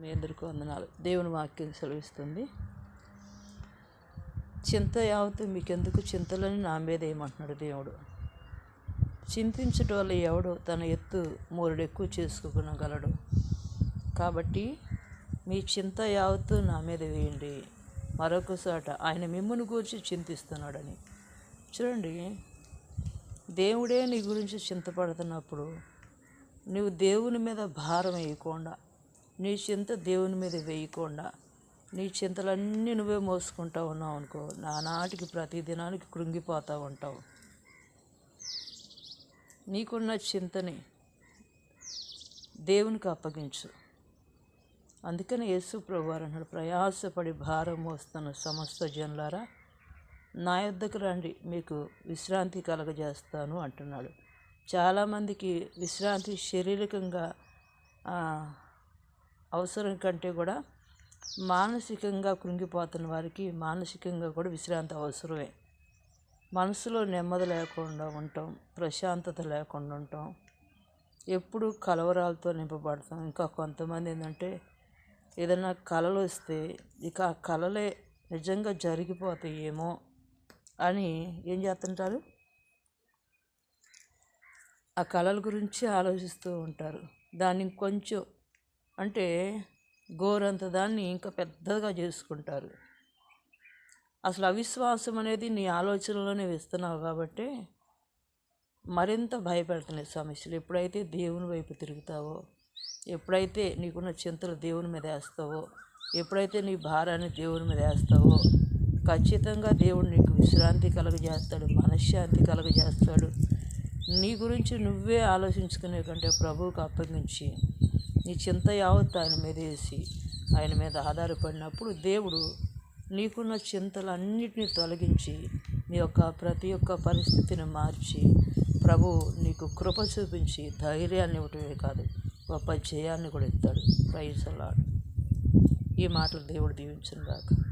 మీ అందరికీ వందనాలు. దేవుని వాక్యం సెలవిస్తుంది. చింత యావత్తు మీకెందుకు? చింతలని నా మీద ఏమంటున్నాడు దేవుడు? చింతించటం వల్ల ఎవడు తన ఎత్తు మూరుడు ఎక్కువ చేసుకోగలడు కాబట్టి మీ చింత యావత్తు నా మీద వేయండి. మరొకసాట ఆయన మిమ్మల్ని గురించి చింతిస్తున్నాడని. చూడండి దేవుడే నీ గురించి చింతపడుతున్నప్పుడు నువ్వు దేవుని మీద భారం వేయకుండా నీ చింత దేవుని మీద వేయకుండా నీ చింతలన్నీ నువ్వే మోసుకుంటా ఉన్నావు అనుకో నానాటికి ప్రతి దినానికి కృంగిపోతూ ఉంటావు. నీకున్న చింతని దేవునికి అప్పగించు. అందుకని యేసు ప్రభువారు అన్నాడు ప్రయాసపడి భారం మోస్తున్న సమస్త జనులారా నా యొద్దకు రండి మీకు విశ్రాంతి కలగజేస్తాను అంటున్నాడు. చాలామందికి విశ్రాంతి శారీరకంగా అవసరం కంటే కూడా మానసికంగా కృంగిపోతున్న వారికి మానసికంగా కూడా విశ్రాంతి అవసరమే. మనసులో నెమ్మది లేకుండా ఉంటాం ప్రశాంతత లేకుండా ఉంటాం. ఎప్పుడు కలవరాలతో నింపబడతాం. ఇంకా కొంతమంది ఏంటంటే ఏదైనా కళలు వస్తే ఇక ఆ కళలే నిజంగా జరిగిపోతాయేమో అని ఏం చేస్తుంటారు? ఆ కళల గురించి ఆలోచిస్తూ ఉంటారు. దాన్ని కొంచెం అంటే గోరంత దాన్ని ఇంకా పెద్దగా చేసుకుంటారు. అసలు అవిశ్వాసం అనేది నీ ఆలోచనలోనే వేస్తున్నావు కాబట్టి మరింత భయపెడుతున్నాయి సమస్యలు ఎప్పుడైతే దేవుని వైపు తిరుగుతావో ఎప్పుడైతే నీకున్న చింతలు దేవుని మీద వేస్తావో ఎప్పుడైతే నీ భారాన్ని దేవుని మీద వేస్తావో ఖచ్చితంగా దేవుడు నీకు విశ్రాంతి కలుగజేస్తాడు మనశ్శాంతి కలుగజేస్తాడు. నీ గురించి నువ్వే ఆలోచించుకునే కంటే ప్రభువుకు అప్పగించి నీ చింత యావత్ ఆయన మీద వేసి ఆయన మీద ఆధారపడినప్పుడు దేవుడు నీకున్న చింతలన్నిటినీ తొలగించి నీ యొక్క ప్రతి ఒక్క పరిస్థితిని మార్చి ప్రభు నీకు కృప చూపించి ధైర్యాన్ని ఇవ్వటమే కాదు గొప్ప జయాన్ని కూడా ఇస్తాడు. ప్రైజ్ అలాడ్ ఈ మాటలు దేవుడు దీవించిన దాకా